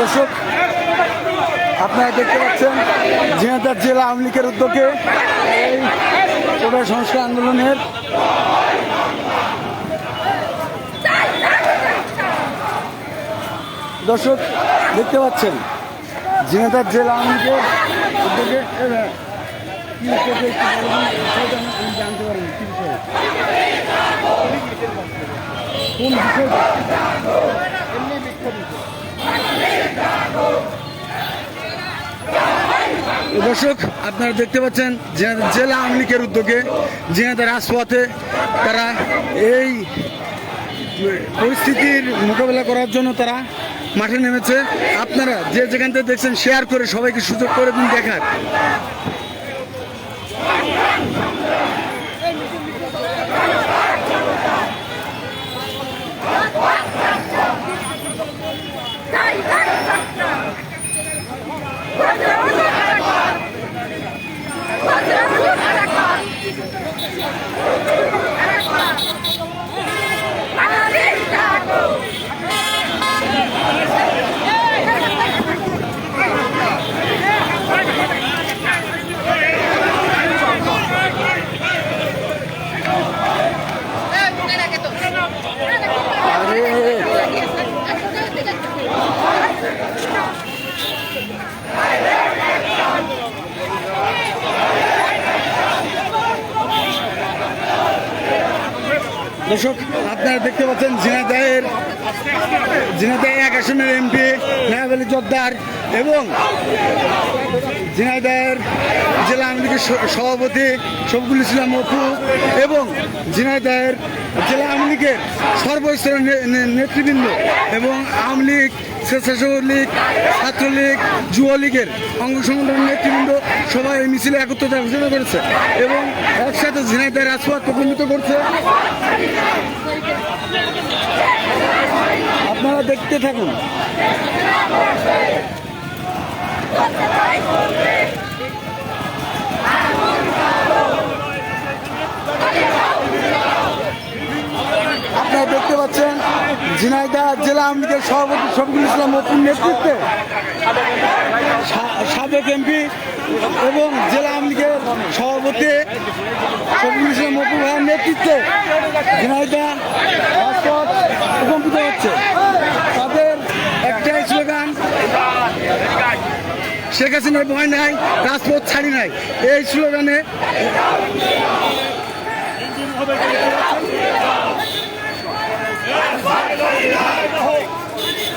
দর্শক, আপনারা দেখতে পাচ্ছেন ঝিনাইদহ জেলা আওয়ামী লীগের উদ্যোগে এই কোটা সংস্কার আন্দোলনের দর্শক, দেখতে পাচ্ছেন ঝিনাইদহ জেলা আওয়ামী লীগের উদ্যোগে, কোন দর্শক, আপনারা দেখতে পাচ্ছেন জেলা আওয়ামী লীগের উদ্যোগে জেনাদের রাজপথে তারা এই পরিস্থিতির মোকাবেলা করার জন্য তারা মাঠে নেমেছে। আপনারা যে যেখান থেকে দেখছেন শেয়ার করে সবাইকে সুযোগ করে দিন দেখার। Oh! দর্শক, আপনারা দেখতে পাচ্ছেন ঝিনাদায়ের ঝিনাদায় এক আসনের এমপি নায়াব জদ্দার এবং ঝিনাইদাহের জেলা আওয়ামী লীগের সভাপতি শফিকুল ইসলাম অপু এবং ঝিনাইদাহের জেলা আওয়ামী লীগের সর্বস্তরের নেতৃবৃন্দ এবং আওয়ামী লীগ স্বেচ্ছাসেবক লীগ ছাত্রলীগ যুব লীগের অঙ্গ সংগঠনের নেতৃবৃন্দ সবাই এই মিছিলে একত্রতা ঘোষণা করেছে এবং একসাথে ঝিনাইদাহের রাজপথ প্রকম্পিত করছে। আপনারা দেখতে থাকুন। আপনারা দেখতে পাচ্ছেন ঝিনাইদা জেলা আওয়ামী লীগের সভাপতি শফিকুল ইসলাম অপুর নেতৃত্বে সাবেক এমপি এবং জেলা আওয়ামী লীগের সভাপতি শফিকুল ইসলাম অপু ভাইয়ের নেতৃত্বে রাজপথ প্রকম্পিত হচ্ছে। তাদের একটাই স্লোগান, শেখ হাসিনার ভয় নাই, রাজপথ ছাড়ি নাই। এই স্লোগানে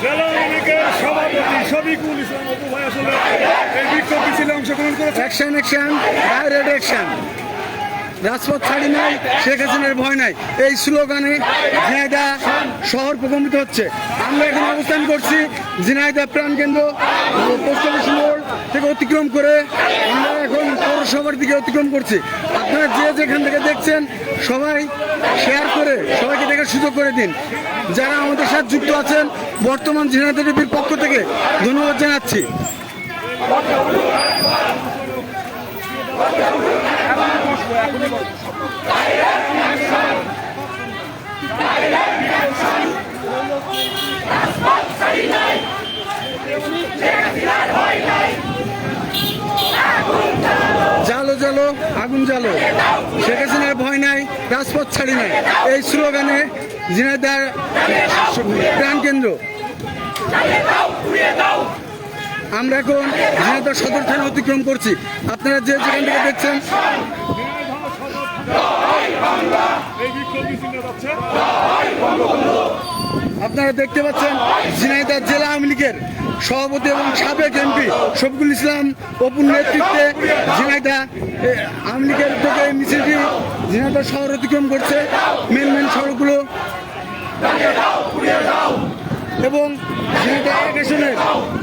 জেলা লীগের সভাপতি শফিকুল ইসলাম অপু ভাই রাজপথ ছাড়ি নাই, শেখ হাসিনার ভয় নাই। এই স্লোগানে ঝিনাইদা শহর প্রকম্পিত হচ্ছে। আমরা এখন অবস্থান করছি ঝিনাইদা প্রাণকেন্দ্র পোস্ট অফিস মোড় থেকে অতিক্রম করে আমরা এখন পৌরসভার দিকে অতিক্রম করছি। আপনারা যে যেখান থেকে দেখছেন, সবাই শেয়ার করে সবাইকে দেখার সুযোগ করে দিন। যারা আমাদের সাথে যুক্ত আছেন, বর্তমান ঝিনাইদা টিভির পক্ষ থেকে ধন্যবাদ জানাচ্ছি। জালো জালো আগুন জালো শেখ হাসিনার ভয় নাই, রাজপথ ছাড়ি নাই। এই স্লোগানে ঝিনাইদার প্রাণ কেন্দ্র। আমরা এখন ঝিনাইদার সদর থানা অতিক্রম করছি। আপনারা যে যেখান থেকে দেখছেন, আপনারা দেখতে পাচ্ছেন ঝিনাইদহ জেলা আওয়ামী লীগের সভাপতি এবং সাবেক এমপি শফিকুল ইসলাম অপুর নেতৃত্বে ঝিনাইদহ এ, আওয়ামী লীগের এই মিছিলটি ঝিনাইদহ শহর অতিক্রম করছে। মেন মেন সড়কগুলো এবং ঝিনাইদহ এক আসনের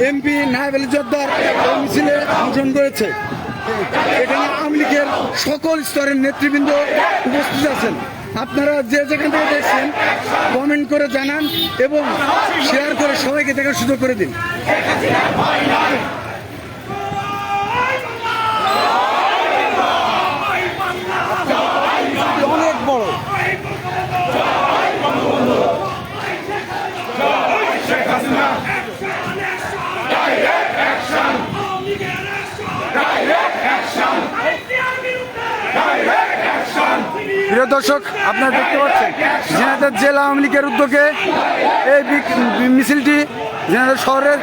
এমপি নায়েব আলী জদ্দার এই মিছিলে অংশগ্রহণ করেছে। এখানে আওয়ামী লীগের সকল স্তরের নেতৃবৃন্দ উপস্থিত আছেন। আপনারা যে যেখান থেকে দেখছেন কমেন্ট করে জানান এবং শেয়ার করে সবাইকে দেখার সুযোগ করে দিন। অনেক বড়। শেখ হাসিনা। প্রিয় দর্শক, আপনারা দেখতে পাচ্ছেন ঝিনাইদহ জেলা আওয়ামী লীগের উদ্যোগে এই মিছিলটি ঝিনাইদহ শহরের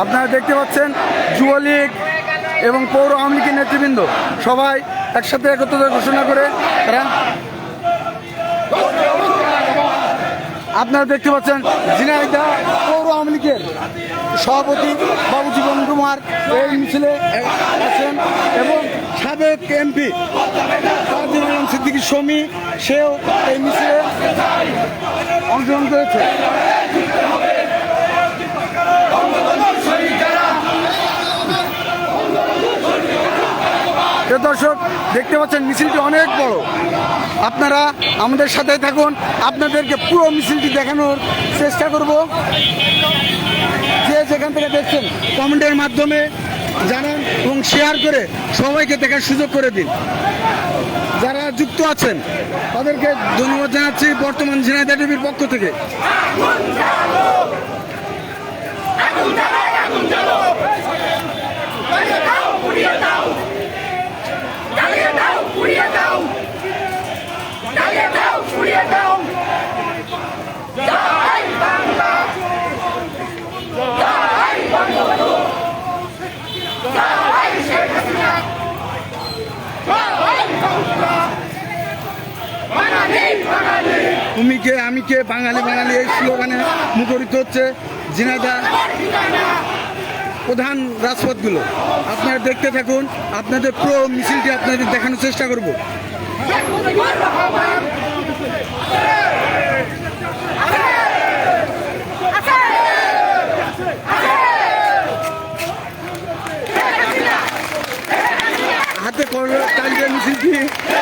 আপনারা দেখতে পাচ্ছেন যুবলীগ এবং পৌর আওয়ামী লীগের নেতৃবৃন্দ সবাই একসাথে একত্রতা ঘোষণা করে তারা আপনারা দেখতে পাচ্ছেন ঝিনাইদহ পৌর আওয়ামী লীগের সভাপতি বাবু জীবন কুমার এই মিছিলে আছেন এবং সাবেক এমপি সিদ্দিকী সমী সেও এই মিছিলে অংশগ্রহণ করেছে। দর্শক, দেখতে পাচ্ছেন, মিছিলটি অনেক বড়। আপনারা আমাদের সাথে থাকুন। আপনাদেরকে পুরো মিছিলটি দেখানোর চেষ্টা করব। যেখান থেকে দেখছেন, কমেন্টের মাধ্যমে জানান এবং শেয়ার করে সবাইকে দেখার সুযোগ করে দিন। যারা যুক্ত আছেন, তাদেরকে ধন্যবাদ জানাচ্ছি বর্তমান ঝিনাইদা টিভির পক্ষ থেকে। জ্বালিয়ে তুমি কে আমি কে বাঙালি বাঙালি এই স্লোগানে মুখরিত হচ্ছে জিনাদা প্রধান রাজপথগুলো। আপনারা দেখতে থাকুন, আপনাদের পুরো মিছিলটি আপনাদের দেখানোর চেষ্টা করব শেখ মুজিবুর রহমান আছে হাতে কালকে মিছিলটি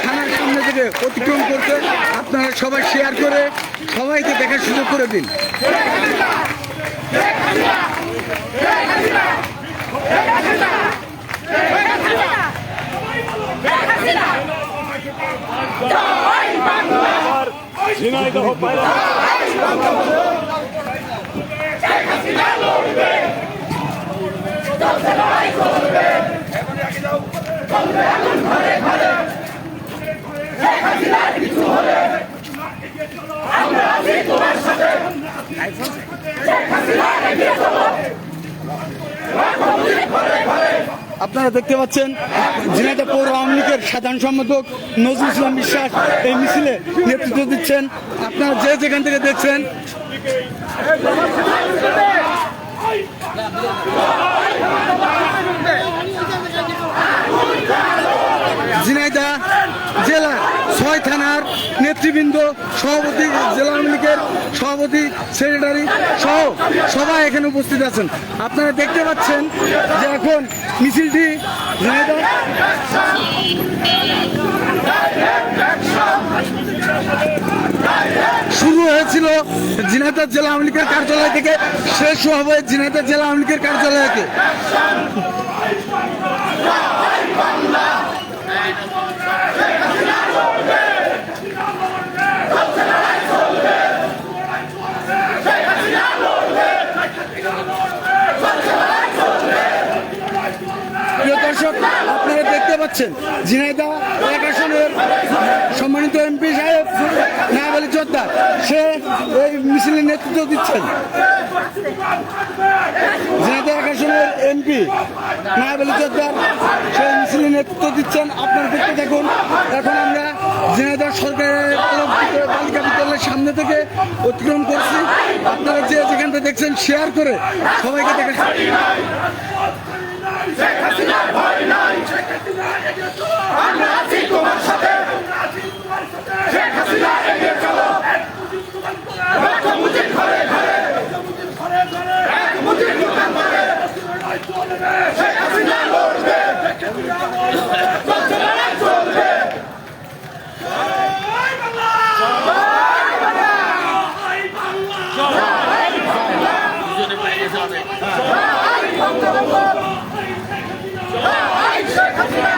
থানার সামনে থেকে অতিক্রম করতে আপনারা সবাই শেয়ার করে সবাইকে দেখার সুযোগ করে দিন ঝিনাইদহ আপনারা দেখতে পাচ্ছেন ঝিনাইদহ পৌর আওয়ামী লীগের সাধারণ সম্পাদক নজরুল ইসলাম বিশ্বাস এই মিছিলে নেতৃত্ব দিচ্ছেন। আপনারা যে যেখান থেকে দেখছেন ঝিনাইদহ জেলা ছয় থানার নেতৃবৃন্দ, সভাপতি, জেলা আওয়ামী লীগের সভাপতি, সেক্রেটারি সহ সবাই এখানে উপস্থিত আছেন। আপনারা দেখতে পাচ্ছেন যে এখন মিছিলটি ঝিনাইদহ শুরু হয়েছিল ঝিনাইদহ জেলা আওয়ামী লীগের কার্যালয় থেকে, শেষ হবে ঝিনাইদহ জেলা আওয়ামী লীগের কার্যালয়কে। প্রিয় দর্শক আপনারা দেখতে পাচ্ছেন ঝিনাইদহ এক আসনের সম্মানিত এমপি সাহেব, নায়াব আলী জোদ্দার সে এই মিছিলের নেতৃত্ব দিচ্ছেন। ঝিনাইদহ এক আসনের এমপি নায়াব আলী জোদ্দার সেই মিছিলের নেতৃত্ব দিচ্ছেন। আপনারা দেখতে থাকুন, এখন আমরা ঝিনাইদহ সরকারের বালিকা বিদ্যালয়ের সামনে থেকে অতিক্রম করছি। আপনারা যে যেখান থেকে দেখছেন শেয়ার করে সবাইকে দেখা শেখ হাসিনার ভয় নাই আমরা আছি তোমার সাথে শেখ হাসিনা এগিয়ে চলো রক্ত মুজিব ঘরে ঘরে এক মুজিব দোকান করে শেখ হাসিনা লড়বে চলছে লড়াই চলবে জয় বাংলা জয় বাংলা জয় বাংলা জয় বঙ্গবন্ধু জয় শেখ হাসিনা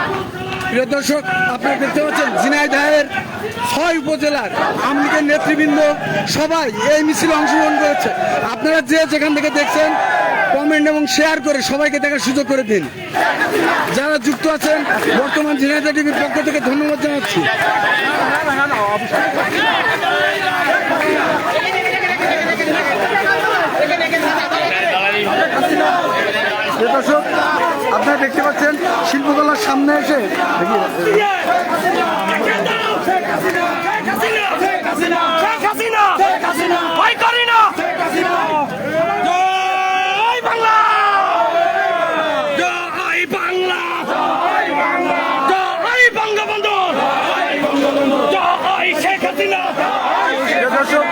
প্রিয় দর্শক, আপনারা দেখতে পাচ্ছেন ঝিনাইদহের ছয় উপজেলার আওয়ামী নেতৃবৃন্দ সবাই এই মিছিলে অংশগ্রহণ করেছে। আপনারা যে যেখান থেকে দেখছেন কমেন্ট এবং শেয়ার করে সবাইকে দেখার সুযোগ করে দিন। যারা যুক্ত আছেন, বর্তমান ঝিনাইদহ টিভির পক্ষ থেকে ধন্যবাদ জানাচ্ছি। দর্শক আপনারা দেখতে পাচ্ছেন শিল্পকলার সামনে এসে দেখি জয় বাংলা জয় বাংলা জয় বঙ্গবন্ধু জয় শেখ হাসিনা প্রিয় দর্শক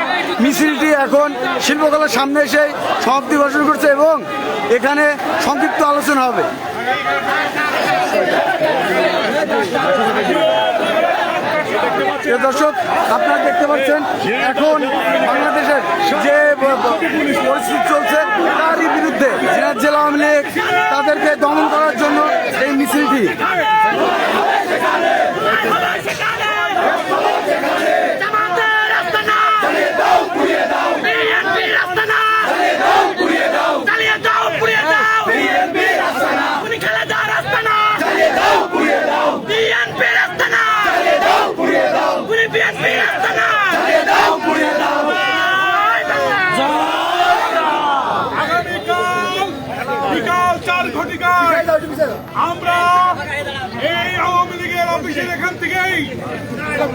মিছিলটি এখন শিল্পকলার সামনে এসে সমাপ্তি ঘোষণা করছে এবং এখানে সংক্ষিপ্ত আলোচনা হবে। দর্শক, আপনারা দেখতে পাচ্ছেন, এখন বাংলাদেশের যে পরিস্থিতি চলছে, তারই বিরুদ্ধে জেলা আওয়ামী লীগ তাদেরকে দমন করার জন্য এই মিছিলটি। বিকাল ঘটিকায় আমরা এই আওয়ামী লীগের অফিসের এখান থেকেই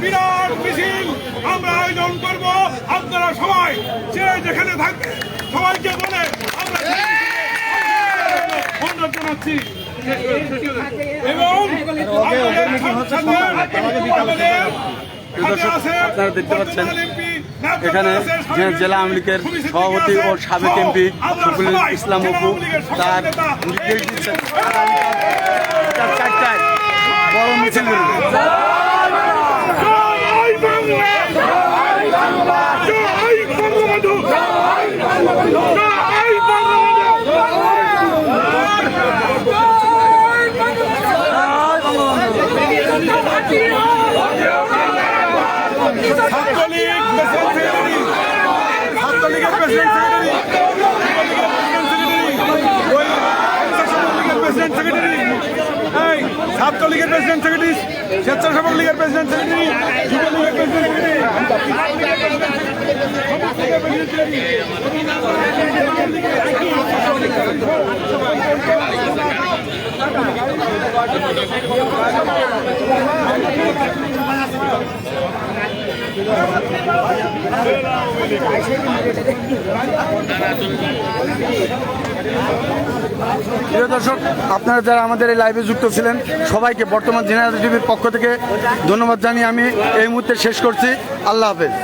বিরাট মিছিল আমরা আয়োজন করব। আপনারা সবাই যে যেখানে থাকবে সবাইকে বলে আমরা অনুরোধ জানাচ্ছি। এবং আপনারা দেখতে পাচ্ছেন। এখানে যে জেলা আওয়ামী লীগের সভাপতি ও সাবেক এমপি শফিউল ইসলাম অপু তার বড় মিছিল বেরোবে জয় বাংলা জয় বঙ্গবন্ধু জয় বঙ্গবন্ধু ছাত্রলীগ প্রেসিডেন্ট সেক্রেটারি ছাত্রলীগের প্রেসিডেন্ট সেক্রেটারি স্বেচ্ছাসেবক লীগের প্রেসিডেন্ট সেক্রেটারি যুবলীগের প্রেসিডেন্ট সেক্রেটারি প্রিয় দর্শক, আপনারা যারা আমাদের এই লাইভে যুক্ত ছিলেন, সবাইকে বর্তমান জেনারেল টিভির পক্ষ থেকে ধন্যবাদ জানিয়ে আমি এই মুহূর্তে শেষ করছি। আল্লাহ হাফেজ।